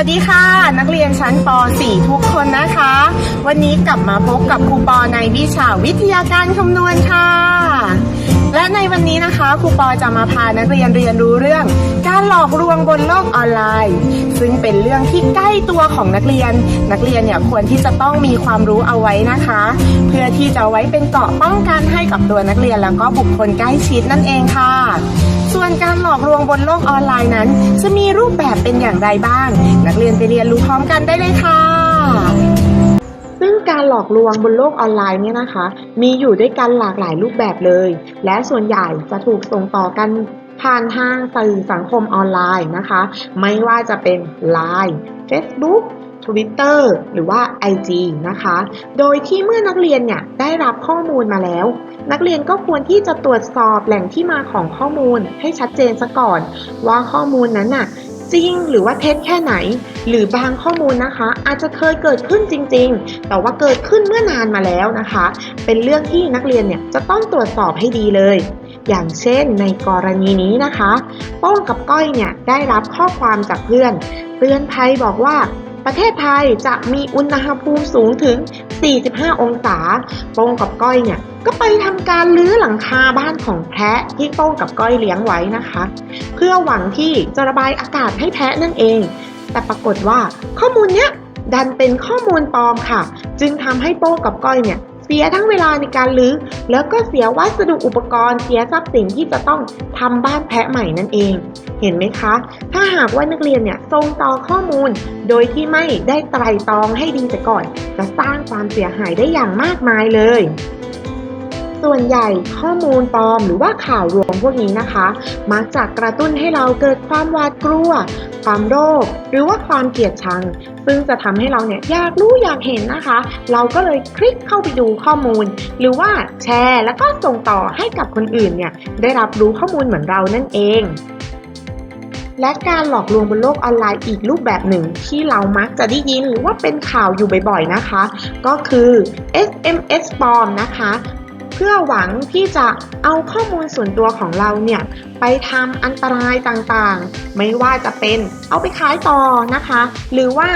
วัสดีค่ะ นักเรียนชั้นป .4 ทุกคนนะคะ วันนี้กลับมาพบกับครูปอในวิชาวิทยาการคำนวณค่ะ และในวันนี้นะคะครูปอจะมาพานักเรียนเรียนรู้เรื่อง การหลอกลวงบนโลกออนไลน์ ซึ่งเป็นเรื่องที่ใกล้ตัวของนักเรียน นักเรียนเนี่ยควรที่จะต้องมีความรู้เอาไว้นะคะ เพื่อที่จะไว้เป็นเกราะป้องกันให้กับตัวนักเรียนแล้วก็บุคคลใกล้ชิดนั่นเองค่ะ ส่วนการหลอกลวงบนโลกออนไลน์นั้น จะมีรูปแบบเป็นอย่างไรบ้าง นักเรียนไปเรียนรู้พร้อมกันได้เลยค่ะซึ่งการหลอกลวงบนโลกออนไลน์เนี่ยนะคะ มีอยู่ด้วยกันหลากหลายรูปแบบเลย และส่วนใหญ่จะถูกส่งต่อกันผ่านทางสื่อสังคมออนไลน์นะคะ ไม่ว่าจะเป็น Line Facebook Twitter หรือว่า IG นะคะ โดยที่เมื่อนักเรียนเนี่ยได้รับข้อมูลมาแล้ว นักเรียนก็ควรที่จะตรวจสอบแหล่งที่มาของข้อมูลให้ชัดเจนซะก่อน ว่าข้อมูลนั้นน่ะจริงหรือว่าเท็จแค่ไหน หรือบางข้อมูลนะคะ อาจจะเคยเกิดขึ้นจริง ๆ แต่ว่าเกิดขึ้นเมื่อนานมาแล้วนะคะ เป็นเรื่องที่นักเรียนเนี่ยจะต้องตรวจสอบให้ดีเลย อย่างเช่นในกรณีนี้นะคะ โป้งกับก้อยเนี่ยได้รับข้อความจากเพื่อน เตือนภัยบอกว่า ประเทศไทยจะมีอุณหภูมิสูงถึง 45 องศา โป้งกับก้อยเนี่ยก็ไปทำการลื้อหลังคาบ้านของแพะที่โป้งกับก้อยเลี้ยงไว้นะคะ เพื่อหวังที่จะระบายอากาศให้แพะนั่นเอง แต่ปรากฏว่าข้อมูลเนี้ยดันเป็นข้อมูลปลอมค่ะ จึงทำให้โป้งกับก้อยเนี่ย เสียทั้งเวลาในการรื้อ แล้วก็เสียวัสดุอุปกรณ์ เสียทรัพย์สินที่จะต้องทำบ้านแพะใหม่นั่นเอง เห็นไหมคะ ถ้าหากว่านักเรียนเนี่ยส่งต่อข้อมูล โดยที่ไม่ได้ไตร่ตรองให้ดีแต่ก่อน จะสร้างความเสียหายได้อย่างมากมายเลย ส่วนใหญ่ข้อมูลปลอมหรือว่าข่าวลวงพวกนี้นะคะ มักจะกระตุ้นให้เราเกิดความหวาดกลัว ความโลภหรือว่าความเกลียดชัง ซึ่งจะทำให้เราเนี่ยอยากรู้อยากเห็นนะคะ เราก็เลยคลิกเข้าไปดูข้อมูล หรือว่าแชร์ แล้วก็ส่งต่อให้กับคนอื่นเนี่ยได้รับรู้ข้อมูลเหมือนเรานั่นเองและการหลอกลวงบนโลกออนไลน์อีกรูปแบบหนึ่งที่เรามักจะได้ยินหรือว่าเป็นข่าวอยู่บ่อยๆนะคะ ก็คือ SMS ปลอมนะคะ เพื่อหวังที่จะเอาข้อมูลส่วนตัวของเราเนี่ย ไปทำอันตรายต่างๆ ไม่ว่าจะเป็นเอาไปขายต่อนะคะ หรือว่า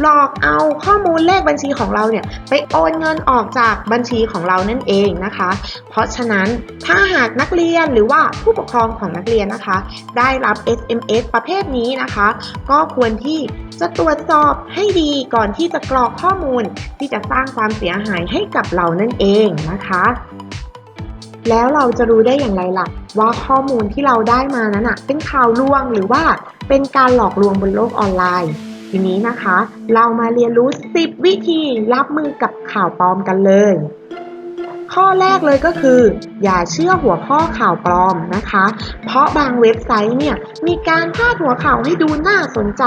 หลอกเอาข้อมูลเลขบัญชีของเราเนี่ยไปโอนเงินออกจากบัญชีของเรานั่นเองนะคะ เพราะฉะนั้นถ้าหากนักเรียนหรือว่าผู้ปกครองของนักเรียนนะคะ ได้รับ SMS ประเภทนี้นะคะ ก็ควรที่จะตรวจสอบให้ดีก่อนที่จะกรอกข้อมูลที่จะสร้างความเสียหายให้กับเรานั่นเองนะคะ แล้วเราจะรู้ได้อย่างไรล่ะ ว่าข้อมูลที่เราได้มานั้นอะเป็นข่าวลวงหรือว่าเป็นการหลอกลวงบนโลกออนไลน์ ทีนี้นะคะ เรามาเรียนรู้ 10 วิธีรับมือกับข่าวปลอมกันเลย ข้อแรกเลยก็คือ อย่าเชื่อหัวข้อข่าวปลอมนะคะ เพราะบางเว็บไซต์เนี่ยมีการพาดหัวข่าวให้ดูน่าสนใจ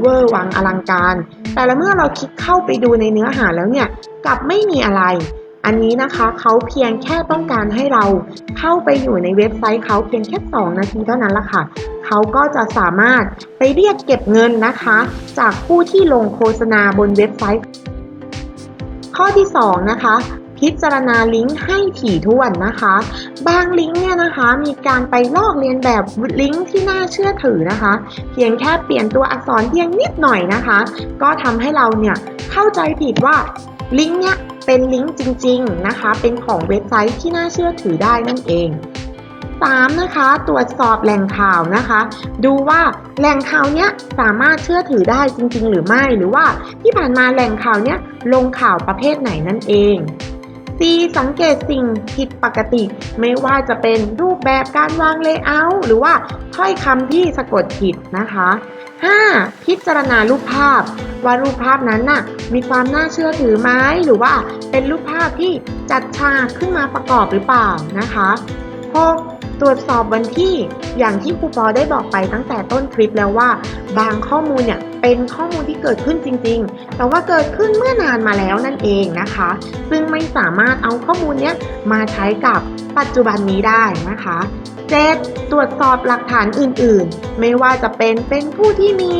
เวอร์วังอลังการ แต่ละเมื่อเราคลิกเข้าไปดูในเนื้อหาแล้วเนี่ยกลับไม่มีอะไร อันนี้นะคะเขาเพียงแค่ต้องการให้เราเข้าไปอยู่ในเว็บไซต์เขาเพียงแค่ 2 นาทีเท่านั้นละค่ะเขาก็จะสามารถไปเรียกเก็บเงินนะคะ จากผู้ที่ลงโฆษณาบนเว็บไซต์ ข้อที่ 2 นะคะพิจารณาลิงก์ให้ถี่ถ้วนนะคะ บางลิงก์เนี่ยนะคะมีการไปลอกเลียนแบบลิงก์ที่น่าเชื่อถือนะคะ เพียงแค่เปลี่ยนตัวอักษรเพียงนิดหน่อยนะคะ ก็ทำให้เราเนี่ยเข้าใจผิดว่าลิงก์เนี่ย เป็นลิงก์จริงๆนะคะ เป็นของเว็บไซต์ที่น่าเชื่อถือได้นั่นเอง 3. นะคะตรวจสอบแหล่งข่าวนะคะ ดูว่าแหล่งข่าวเนี้ยสามารถเชื่อถือได้จริง ๆ หรือไม่หรือว่าที่ผ่านมาแหล่งข่าวเนี้ยลงข่าวประเภทไหนนั่นเอง C สังเกตสิ่งผิดปกติ ไม่ว่าจะเป็นรูปแบบการวางเลเยอร์หรือว่าถ้อยคำที่สะกดผิดนะคะ 5. พิจารณารูปภาพ ว่ารูปภาพนั้นน่ะมีความน่าเชื่อถือไหมหรือว่าเป็นรูปภาพที่จัดฉากขึ้นมาประกอบหรือเปล่านะคะ 6. ตรวจสอบวันที่อย่างที่ครูปอได้บอกไปตั้งแต่ต้นคลิปแล้วว่า บางข้อมูลเนี่ย เป็นข้อมูลที่เกิดขึ้นจริง ๆ แต่ว่าเกิดขึ้นเมื่อนานมาแล้วนั่นเองนะคะ ซึ่งไม่สามารถเอาข้อมูลนี้มาใช้กับปัจจุบันนี้ได้นะคะ 7. ตรวจสอบหลักฐานอื่นๆ ไม่ว่าจะเป็นเป็นผู้ที่มี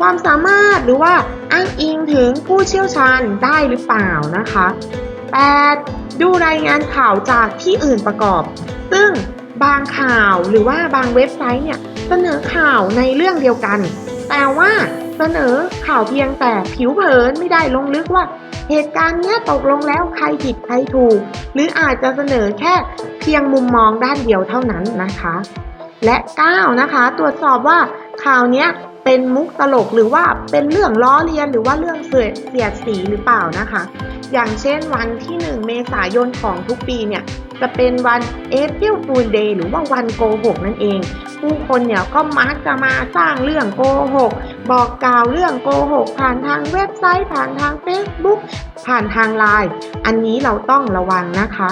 ความสามารถหรือว่าอ้างอิงถึงผู้เชี่ยวชาญได้หรือเปล่านะคะ 8. ดูรายงานข่าวจากที่อื่นประกอบ ซึ่งบางข่าวหรือว่าบางเว็บไซต์เนี่ยเสนอข่าวในเรื่องเดียวกัน แต่ว่า เสนอข่าวเพียงแต่ผิวเผินไม่ได้ลงลึกว่า เหตุการณ์เนี้ยตกลงแล้วใครผิดใครถูก หรืออาจจะเสนอแค่เพียงมุมมองด้านเดียวเท่านั้นนะคะ และ 9 นะคะ ตรวจสอบว่าข่าวนี้เป็นมุกตลกหรือว่าเป็นเรื่องล้อเลียนหรือว่าเรื่องเสียดเสียดสีหรือเปล่านะคะ อย่างเช่นวันที่ 1 เมษายนของทุกปีเนี่ยจะเป็นวัน April Fool Day หรือว่าวันโกหกนั่นเอง ผู้คนเนี่ยก็มักจะมาสร้างเรื่องโกหก บอกกล่าวเรื่องโกหกผ่านทางเว็บไซต์ ผ่านทางเฟซบุ๊กผ่านทางไลน์อันนี้เราต้องระวังนะคะ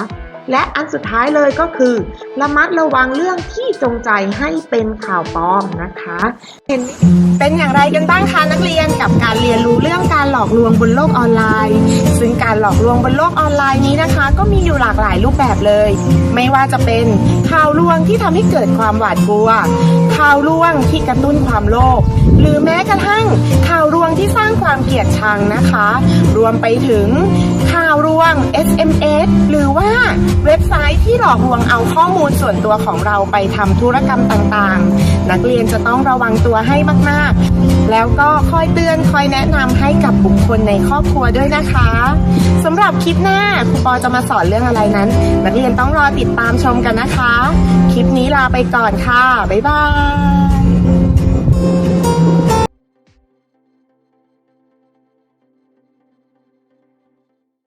และอันสุดท้ายเลยก็คือ ระมัดระวังเรื่องที่จงใจให้เป็นข่าวปลอมนะคะเป็นอย่างไรกันบ้างคะนักเรียนกับการเรียนรู้เรื่องการหลอกลวงบนโลกออนไลน์ ซึ่งการหลอกลวงบนโลกออนไลน์นี้นะคะ ก็มีอยู่หลากหลายรูปแบบเลย ไม่ว่าจะเป็นข่าวลวงที่ทำให้เกิดความหวาดกลัว ข่าวลวงที่กระตุ้นความโลภหรือแม้กระทั่งข่าวลวงที่สร้างความเกลียดชังนะคะ รวมไปถึงข่าวลวง SMS หรือว่าเว็บไซต์ที่หลอกลวงเอาข้อมูลส่วนตัวของเราไปทำธุรกรรมต่างๆ นักเรียนจะต้องระวังตัวให้มากๆ แล้วก็คอยเตือนคอยแนะนำให้กับบุคคลในครอบครัวด้วยนะคะสำหรับคลิปหน้าครูปอจะมาสอนเรื่องอะไรนั้น นักเรียนต้องรอติดตามชมกันนะคะ คลิปนี้ลาไปก่อนค่ะ บ๊ายบาย